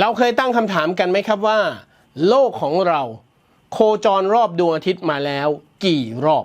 เราเคยตั้งคำถามกันไหมครับว่า โลกของเรา โคจรรอบดวงอาทิตย์มาแล้วกี่รอบ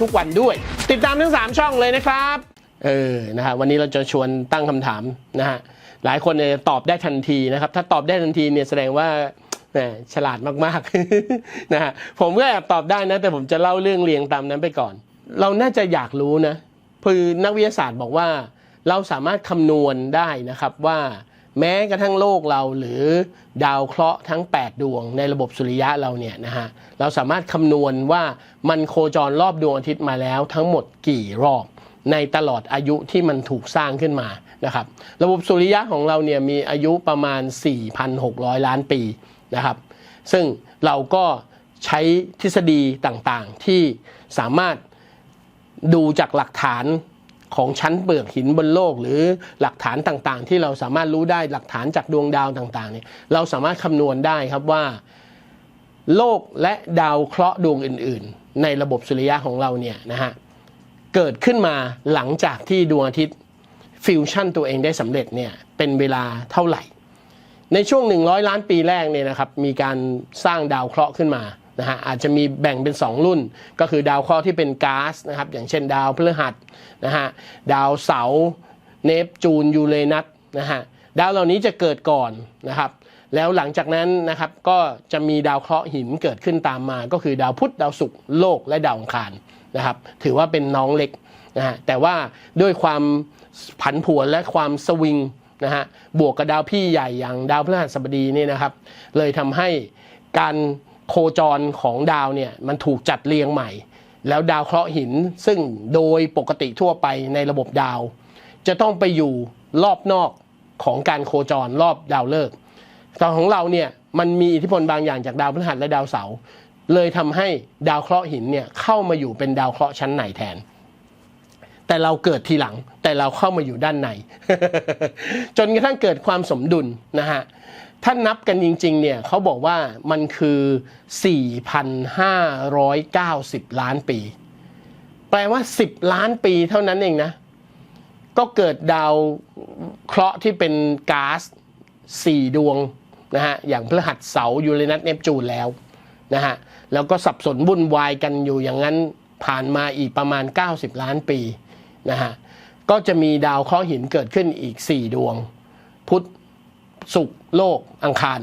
ทุกวันด้วย ติดตามทั้ง 3 ช่องเลยนะครับเออนะฮะวันนี้เราจะชวนตั้งคำถามนะฮะหลายคนเนี่ยตอบได้ทันทีนะครับ ถ้าตอบได้ทันทีเนี่ยแสดงว่าแหมฉลาดมากๆนะฮะผมก็แอบตอบได้นะ แต่ผมจะเล่าเรื่องเรียงตามนั้นไปก่อน เราน่าจะอยากรู้นะคือนักวิทยาศาสตร์บอกว่า เราสามารถคำนวณได้นะครับว่า แม้กระทั่งโลกเราหรือดาวเคราะห์ทั้ง 8 ดวงในระบบสุริยะเราเนี่ยนะฮะเราสามารถคำนวณว่ามันโคจรรอบดวงอาทิตย์มาแล้วทั้งหมดกี่รอบในตลอดอายุที่มันถูกสร้างขึ้นมานะครับระบบสุริยะของเราเนี่ยมีอายุประมาณ 4,600 ล้านปีนะครับ ซึ่งเราก็ใช้ทฤษฎีต่างๆที่สามารถดูจากหลักฐาน ของชั้นเปลือกหินบนโลก หรือหลักฐานต่างๆ ที่เราสามารถรู้ได้หลักฐานจากดวงดาวต่างๆเนี่ยเราสามารถคำนวณได้ครับว่า โลกและดาวเคราะห์ดวงอื่น ๆ ในระบบสุริยะของเราเนี่ยนะฮะเกิดขึ้นมาหลังจากที่ดวงอาทิตย์ฟิวชั่นตัวเองได้สำเร็จเนี่ยเป็นเวลาเท่าไหร่ ในช่วง 100 ล้านปีแรกเนี่ยนะครับมีการสร้างดาวเคราะห์ขึ้นมา นะฮะอาจจะมีแบ่งเป็น 2 รุ่น ก็คือดาวเคราะห์ที่เป็นก๊าซนะครับอย่างเช่นดาวพฤหัสนะฮะดาวเสาร์เนปจูนยูเรนัสนะฮะดาวเหล่านี้จะเกิดก่อนนะครับ แล้วหลังจากนั้นนะครับก็จะมีดาวเคราะห์หินเกิดขึ้นตามมา ก็คือดาวพุธดาวศุกร์โลกและดาวอังคารนะครับ ถือว่าเป็นน้องเล็กนะฮะแต่ว่าด้วยความผันผวนและความสวิงนะฮะบวกกับดาวพี่ใหญ่อย่างดาวพฤหัสบดีเนี่ยนะครับ เลยทำให้การ โคจรของดาวเนี่ยมันถูกจัดเรียงใหม่ แล้วดาวเคราะห์หินซึ่งโดยปกติทั่วไปในระบบดาว จะต้องไปอยู่รอบนอกของการโคจรรอบดาวฤกษ์แต่ของเราเนี่ยมันมีอิทธิพลบางอย่างจากดาวพฤหัสและดาวเสาร์เลยทำให้ดาวเคราะห์หินเนี่ยเข้ามาอยู่เป็นดาวเคราะห์ชั้นในแทน แต่เราเกิดทีหลัง แต่เราเข้ามาอยู่ด้านใน จนกระทั่งเกิดความสมดุลนะฮะ ถ้านับกันจริงๆ เนี่ยเขาบอกว่ามันคือ 4,590 ล้านปี แปลว่า 10 ล้านปีเท่านั้นเองนะ ก็เกิดดาวเคราะห์ที่เป็นก๊าซ4 ดวงนะฮะ อย่างพฤหัสเสาร์ยูเรนัสเนปจูนแล้วนะฮะ แล้วก็สับสนวุ่นวายกันอยู่อย่างนั้นผ่านมาอีกประมาณ 90 ล้านปีนะฮะ ก็จะมีดาวเคราะห์หินเกิดขึ้นอีก 4 ดวง พุธศุกร์ โลกอังคาร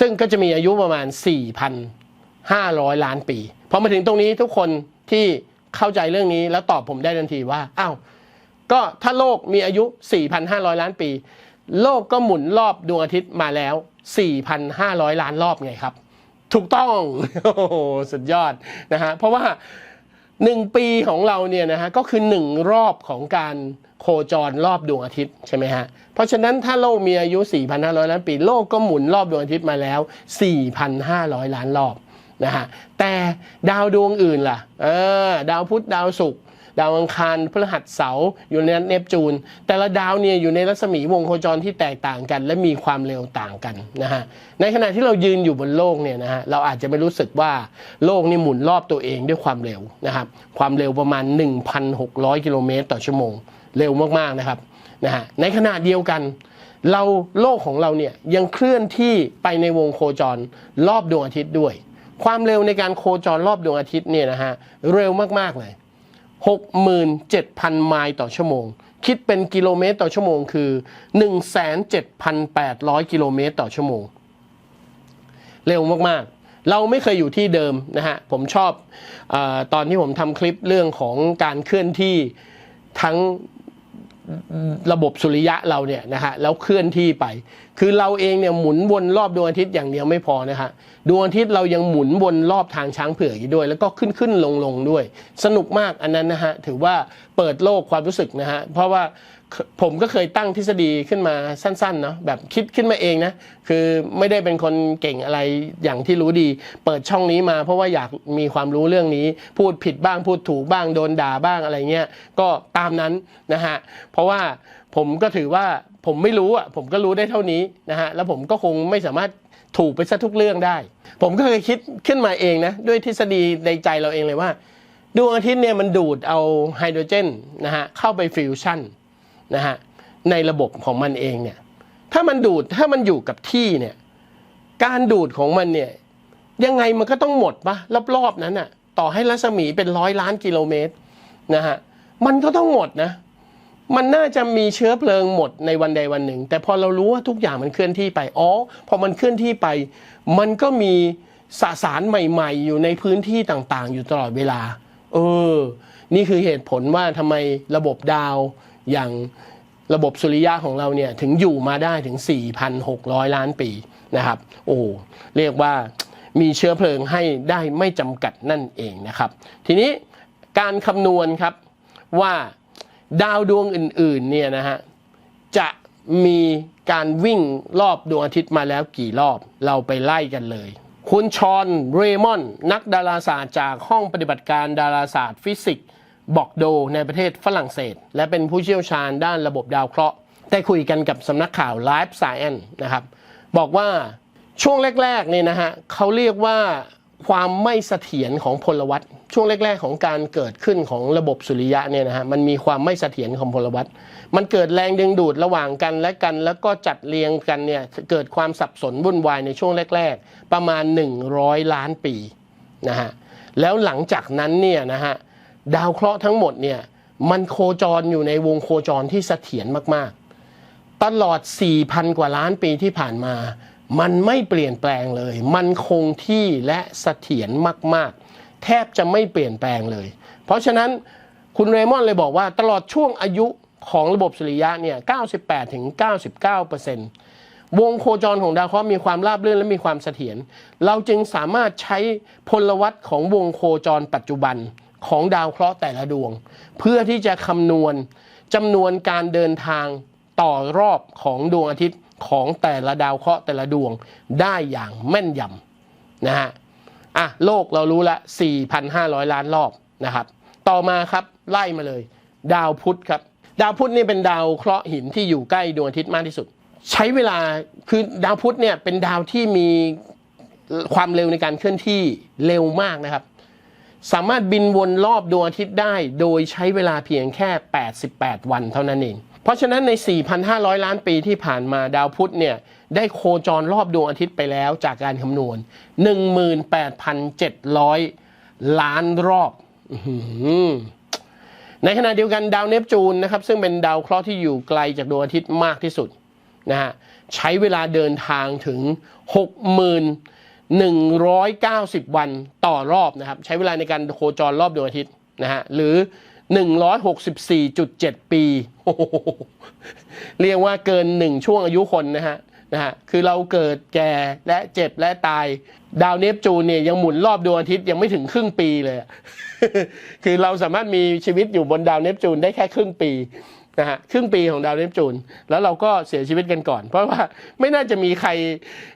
ซึ่งก็จะมีอายุประมาณ 4,500 ล้านปีพอมาถึงตรงนี้ทุกคนที่เข้าใจเรื่องนี้แล้วตอบผมได้ทันทีว่าอ้าวก็ถ้าโลกมีอายุ 4,500 ล้านปี โลกก็หมุนรอบดวงอาทิตย์มาแล้ว 4,500 ล้านรอบไงครับ ถูกต้องโอ้โหสุดยอดนะฮะเพราะว่า หนึ่งปีของเราเนี่ยนะฮะก็คือหนึ่งรอบของการโคจรรอบดวงอาทิตย์ใช่ไหมฮะ เพราะฉะนั้นถ้าโลกมีอายุ 4,500 ล้านปีโลกก็หมุนรอบดวงอาทิตย์มาแล้ว 4,500 ล้านรอบนะฮะแต่ดาวดวงอื่นล่ะเออดาวพุธดาวศุกร์ ดาวอังคารพฤหัสเสาร์อยู่ในเนปจูน แต่ละดาวเนี่ยอยู่ในรัศมีวงโคจรที่แตกต่างกัน และมีความเร็วต่างกันนะฮะในขณะที่เรายืนอยู่บนโลกเนี่ยนะฮะเราอาจจะไม่รู้สึกว่าโลกนี่หมุนรอบตัวเองด้วยความเร็วนะครับความเร็วประมาณ 1,600 กิโลเมตรต่อชั่วโมง เร็วมากๆนะครับนะฮะในขณะเดียวกันเราโลกของเราเนี่ยยังเคลื่อนที่ไปในวงโคจรรอบดวงอาทิตย์ด้วย ความเร็วในการโคจรรอบดวงอาทิตย์เนี่ยนะฮะเร็วมากๆเลย 67,000 ไมล์ต่อชั่วโมง คิดเป็นกิโลเมตรต่อชั่วโมงคือ 17,800 กิโลเมตรต่อชั่วโมง เร็วมากๆ เราไม่เคยอยู่ที่เดิมนะฮะ ผมชอบอตอนที่ผมทำคลิปเรื่องของการเคลื่อนที่ทั้งระบบสุริยะเราเนี่ยนะฮะแล้วเคลื่อนที่ไปคือเราเองเนี่ยหมุนวนรอบดวงอาทิตย์อย่างเดียวไม่พอนะฮะดวงอาทิตย์เรายังหมุนวนรอบทางช้างเผือกอีกด้วย แล้วก็ขึ้นขึ้นลงลงด้วย สนุกมากอันนั้นนะฮะถือว่าเปิดโลกความรู้สึกนะฮะเพราะว่าผมก็เคยตั้งทฤษฎีขึ้นมาสั้นๆเนาะแบบคิดขึ้นมาเองนะคือไม่ได้เป็นคนเก่งอะไรอย่างที่รู้ดี เปิดช่องนี้มา เพราะว่าอยากมีความรู้เรื่องนี้ พูดผิดบ้างพูดถูกบ้างโดนด่าบ้างอะไรเงี้ยก็ตามนั้นนะฮะเพราะว่าผมก็ถือว่า ผมไม่รู้อะผมก็รู้ได้เท่านี้นะฮะแล้วผมก็คงไม่สามารถถูกไปซะทุกเรื่องได้ ผมก็เคยคิดขึ้นมาเองนะด้วยทฤษฎีในใจเราเองเลยว่าดวงอาทิตย์เนี่ยมันดูดเอาไฮโดรเจนนะฮะเข้าไปฟิวชั่นนะฮะในระบบของมันเองเนี่ยถ้ามันดูดถ้ามันอยู่กับที่เนี่ยการดูดของมันเนี่ยยังไงมันก็ต้องหมดปะรอบๆนั้นอะต่อให้รัศมีเป็นร้อยล้านกิโลเมตรนะฮะมันก็ต้องหมดนะ มันน่าจะมีเชื้อเพลิงหมดในวันใดวันหนึ่ง แต่พอเรารู้ว่าทุกอย่างมันเคลื่อนที่ไปอ๋อพอมันเคลื่อนที่ไป มันก็มีสสารใหม่ ๆ อยู่ในพื้นที่ต่างๆ อยู่ตลอดเวลา เออ นี่คือเหตุผลว่าทำไมระบบดาวอย่างระบบสุริยะของเราเนี่ยถึงอยู่มาได้ถึง 4,600 ล้านปีนะครับ โอ้เรียกว่ามีเชื้อเพลิงให้ได้ไม่จำกัดนั่นเองนะครับ ทีนี้การคำนวณครับว่า ดาวดวงอื่นๆเนี่ยนะฮะจะมีการวิ่งรอบดวงอาทิตย์มาแล้วกี่รอบเราไปไล่กันเลย คุณชอนเรมอน นักดาราศาสตร์จากห้องปฏิบัติการดาราศาสตร์ฟิสิกส์บอกโดในประเทศฝรั่งเศส และเป็นผู้เชี่ยวชาญด้านระบบดาวเคราะห์ได้คุยกันกับสำนักข่าว Life Science นะครับ บอกว่าช่วงแรกๆเนี่ยนะฮะเขาเรียกว่า ความไม่เสถียรของพลวัตช่วงแรกๆ ของการเกิดขึ้นของระบบสุริยะเนี่ยนะฮะมันมีความไม่เสถียรของพลวัตมันเกิดแรงดึงดูดระหว่างกันและกัน แล้วก็จัดเรียงกันเนี่ยเกิดความสับสนวุ่นวายในช่วงแรก ๆ ประมาณ 100 ล้านปีนะฮะแล้วหลังจากนั้นเนี่ยนะฮะดาวเคราะห์ทั้งหมดเนี่ยมันโคจรอยู่ในวงโคจรที่เสถียรมากๆ ตลอด 4,000 กว่าล้านปีที่ผ่านมา มันไม่เปลี่ยนแปลงเลย มันคงที่และเสถียรมาก ๆ แทบจะไม่เปลี่ยนแปลงเลย เพราะฉะนั้นคุณเรมอนเลยบอกว่าตลอดช่วงอายุของระบบสุริยะเนี่ย 98 ถึง 99%วงโคจรของดาวเคราะห์มีความราบรื่นและมีความเสถียร เราจึงสามารถใช้พลวัตของวงโคจรปัจจุบันของดาวเคราะห์แต่ละดวง เพื่อที่จะคำนวณจำนวนการเดินทางต่อรอบของดวงอาทิตย์ ของแต่ละดาวเคราะห์แต่ละดวงได้อย่างแม่นยำนะฮะอะโลกเรารู้ละ 4,500 ล้านรอบนะครับ ต่อมาครับไล่มาเลย ดาวพุธครับ ดาวพุธนี่เป็นดาวเคราะห์หินที่อยู่ใกล้ดวงอาทิตย์มากที่สุด ใช้เวลาคือดาวพุธเนี่ยเป็นดาวที่มีความเร็วในการเคลื่อนที่เร็วมากนะครับ สามารถบินวนรอบดวงอาทิตย์ได้ โดยใช้เวลาเพียงแค่ 88 วันเท่านั้นเอง เพราะฉะนั้นใน 4,500 ล้านปีที่ผ่านมาดาวพุธเนี่ยได้โคจรรอบดวงอาทิตย์ไปแล้วจากการคำนวณ 18,700 ล้านรอบอในขณะเดียวกันดาวเนปจูนนะครับซึ่งเป็นดาวเคราะห์ที่อยู่ไกลจากดวงอาทิตย์มากที่สุดนะฮะใช้เวลาเดินทางถึง60,190 วันต่อรอบนะครับ ใช้เวลาในการโคจรรอบดวงอาทิตย์นะฮะหรือ 164.7 ปีโอ้โหเรียกว่าเกิน1ช่วงอายุคนนะฮะนะฮะคือเราเกิดแก่และเจ็บและตาย ดาวเนปจูนเนี่ยยังหมุนรอบดวงอาทิตย์ยังไม่ถึงครึ่งปีเลยคือเราสามารถมีชีวิตอยู่บนดาวเนปจูนได้แค่ครึ่งปีนะฮะครึ่งปีของดาวเนปจูน แล้วเราก็เสียชีวิตกันก่อน เพราะว่าไม่น่าจะมีใคร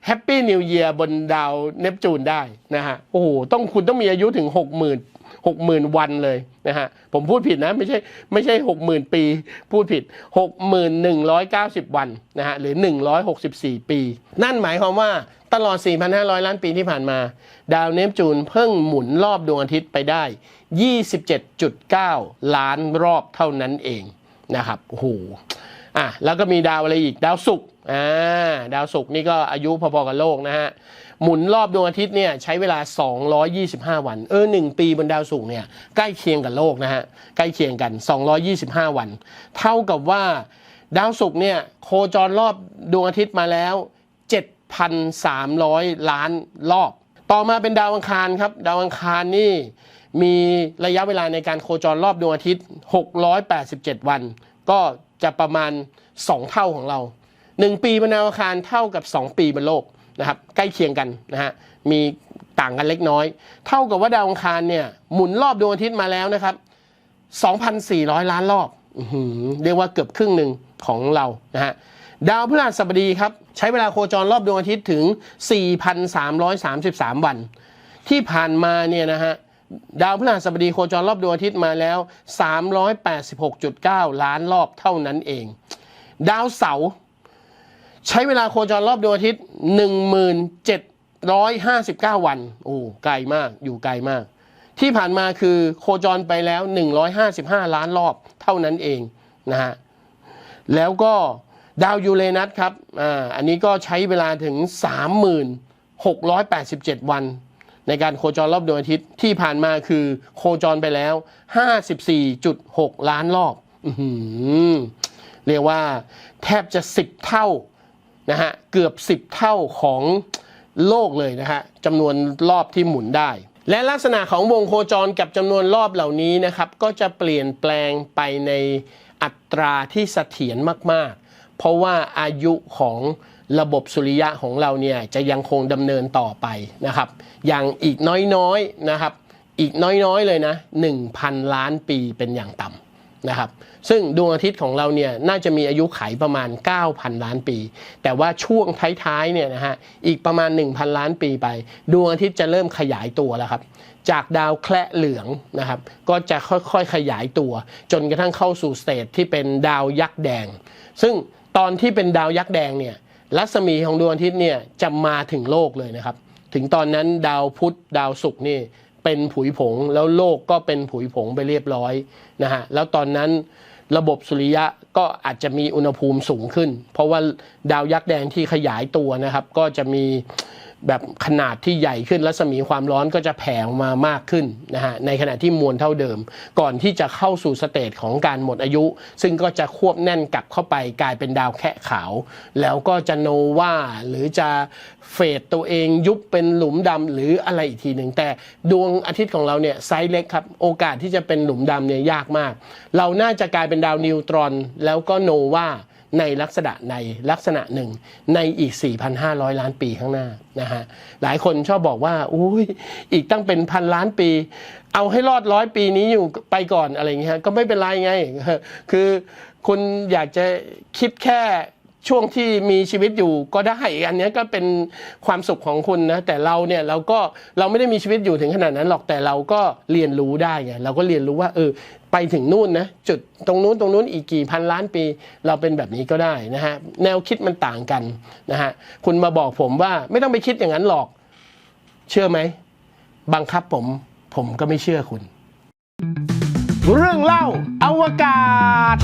แฮปปี้นิวเยียร์บนดาวเนปจูนได้นะฮะโอ้โหต้องคุณต้องมีอายุถึง 6 0 0 0 0 หกหมื่นวันเลยนะฮะผมพูดผิดนะไม่ใช่ไม่ใช่หกหมื่นปี พูดผิดหกหมื่นหนึ่งร้อยเก้าสิบวันนะฮะหรือหนึ่งร้อยหกสิบสี่ปี นั่นหมายความว่าตลอด 4,500 ล้านปีที่ผ่านมา ดาวเนปจูนเพิ่งหมุนรอบดวงอาทิตย์ไปได้ 27.9 ล้านรอบเท่านั้นเองนะครับโอ้โหอะแล้วก็มีดาวอะไรอีกดาวศุกร์อ่าดาวศุกร์นี่ก็อายุพอๆกับโลกนะฮะ หมุนรอบดวงอาทิตย์เนี่ยใช้เวลา 225 วัน เออหนึ่งปีบนดาวศุกร์เนี่ยใกล้เคียงกับโลกนะฮะใกล้เคียงกัน 225 วัน เท่ากับว่าดาวศุกร์เนี่ยโคจรรอบดวงอาทิตย์มาแล้ว 7,300 ล้านรอบ ต่อมาเป็นดาวอังคารครับ ดาวอังคารนี่มีระยะเวลาในการโคจรรอบดวงอาทิตย์ 687 วัน ก็จะประมาณ 2 เท่าของเรา 1 ปีบนดาวอังคารเท่ากับ 2 ปีบนโลก นะครับใกล้เคียงกันนะฮะมีต่างกันเล็กน้อย เท่ากับว่าดาวอังคารเนี่ยหมุนรอบดวงอาทิตย์มาแล้วนะครับ 2,400 ล้านรอบอื้อหือเรียกว่าเกือบครึ่งหนึ่งของเรานะฮะดาวพฤหัสบดีครับ ใช้เวลาโคจรรอบดวงอาทิตย์ถึง 4,333 วัน ที่ผ่านมาเนี่ยนะฮะดาวพฤหัสบดีโคจรรอบดวงอาทิตย์มาแล้ว 386.9 ล้านรอบเท่านั้นเอง ดาวเสาร์ ใช้เวลาโคจรรอบดวงอาทิตย์ 1759 วัน โอ้ไกลมากอยู่ไกลมาก ที่ผ่านมาคือโคจรไปแล้ว 155 ล้านรอบเท่านั้นเองนะฮะแล้วก็ดาวยูเรนัสครับอ่าอันนี้ก็ใช้เวลาถึง 3687 วัน ในการโคจรรอบดวงอาทิตย์ที่ผ่านมาคือโคจรไปแล้ว 54.6 ล้านรอบอเรียกว่าแทบจะ 10 เท่า นะฮะเกือบ 10 เท่าของโลกเลยนะฮะจำนวนรอบที่หมุนได้ และลักษณะของวงโคจรกับจำนวนรอบเหล่านี้นะครับก็จะเปลี่ยนแปลงไปในอัตราที่เสถียรมากๆ เพราะว่าอายุของระบบสุริยะของเราเนี่ยจะยังคงดำเนินต่อไปนะครับ อย่างอีกน้อยๆนะครับ อีกน้อยๆเลยนะ 1,000 ล้านปีเป็นอย่างต่ำ นะครับซึ่งดวงอาทิตย์ของเราเนี่ยน่าจะมีอายุไขประมาณ 9,000 ล้านปี แต่ว่าช่วงท้ายๆเนี่ยนะฮะอีกประมาณ 1,000 ล้านปีไป ดวงอาทิตย์จะเริ่มขยายตัวแล้วครับจากดาวแคระเหลืองนะครับก็จะค่อยๆขยายตัว จนกระทั่งเข้าสู่สเตจที่เป็นดาวยักษ์แดง ซึ่งตอนที่เป็นดาวยักษ์แดงเนี่ยรัศมีของดวงอาทิตย์เนี่ยจะมาถึงโลกเลยนะครับถึงตอนนั้นดาวพุธดาวศุกร์นี่ เป็นผุยผง แล้วโลกก็เป็นผุยผงไปเรียบร้อยนะฮะแล้วตอนนั้นระบบสุริยะก็อาจจะมีอุณหภูมิสูงขึ้น เพราะว่าดาวยักษ์แดงที่ขยายตัวนะครับ ก็จะมี แบบขนาดที่ใหญ่ขึ้นรัศมีความร้อนก็จะแผ่ออกมามากขึ้นนะฮะในขณะที่มวลเท่าเดิม ก่อนที่จะเข้าสู่สเตจของการหมดอายุ ซึ่งก็จะควบแน่นกลับเข้าไปกลายเป็นดาวแคะขาว แล้วก็จะโนวาหรือจะเฟดตัวเองยุบเป็นหลุมดำหรืออะไรอีกทีหนึ่งแต่ดวงอาทิตย์ของเราเนี่ยไซส์เล็กครับ โอกาสที่จะเป็นหลุมดำเนี่ยยากมาก เราน่าจะกลายเป็นดาวนิวตรอนแล้วก็โนวา ในลักษณะในลักษณะหนึ่งในอีก 4,500 ล้านปีข้างหน้านะฮะหลายคนชอบบอกว่าอุ้ยอีกตั้งเป็นพันล้านปี เอาให้รอดร้อยปีนี้อยู่ไปก่อนอะไรเงี้ยก็ไม่เป็นไรไง คือคุณอยากจะคิดแค่ ช่วงที่มีชีวิตอยู่ก็ได้อันนี้ก็เป็นความสุขของคุณนะแต่เราเนี่ยเราก็เราไม่ได้มีชีวิตอยู่ถึงขนาดนั้นหรอกแต่เราก็เรียนรู้ได้ไงเราก็เรียนรู้ว่าเออไปถึงนู่นนะจุดตรงนู้นตรงนู้นอีกกี่พันล้านปี เราเป็นแบบนี้ก็ได้นะฮะแนวคิดมันต่างกันนะฮะคุณมาบอกผมว่าไม่ต้องไปคิดอย่างนั้นหรอก เชื่อไหมบังคับผมผมก็ไม่เชื่อคุณ เรื่องเล่าอวกาศ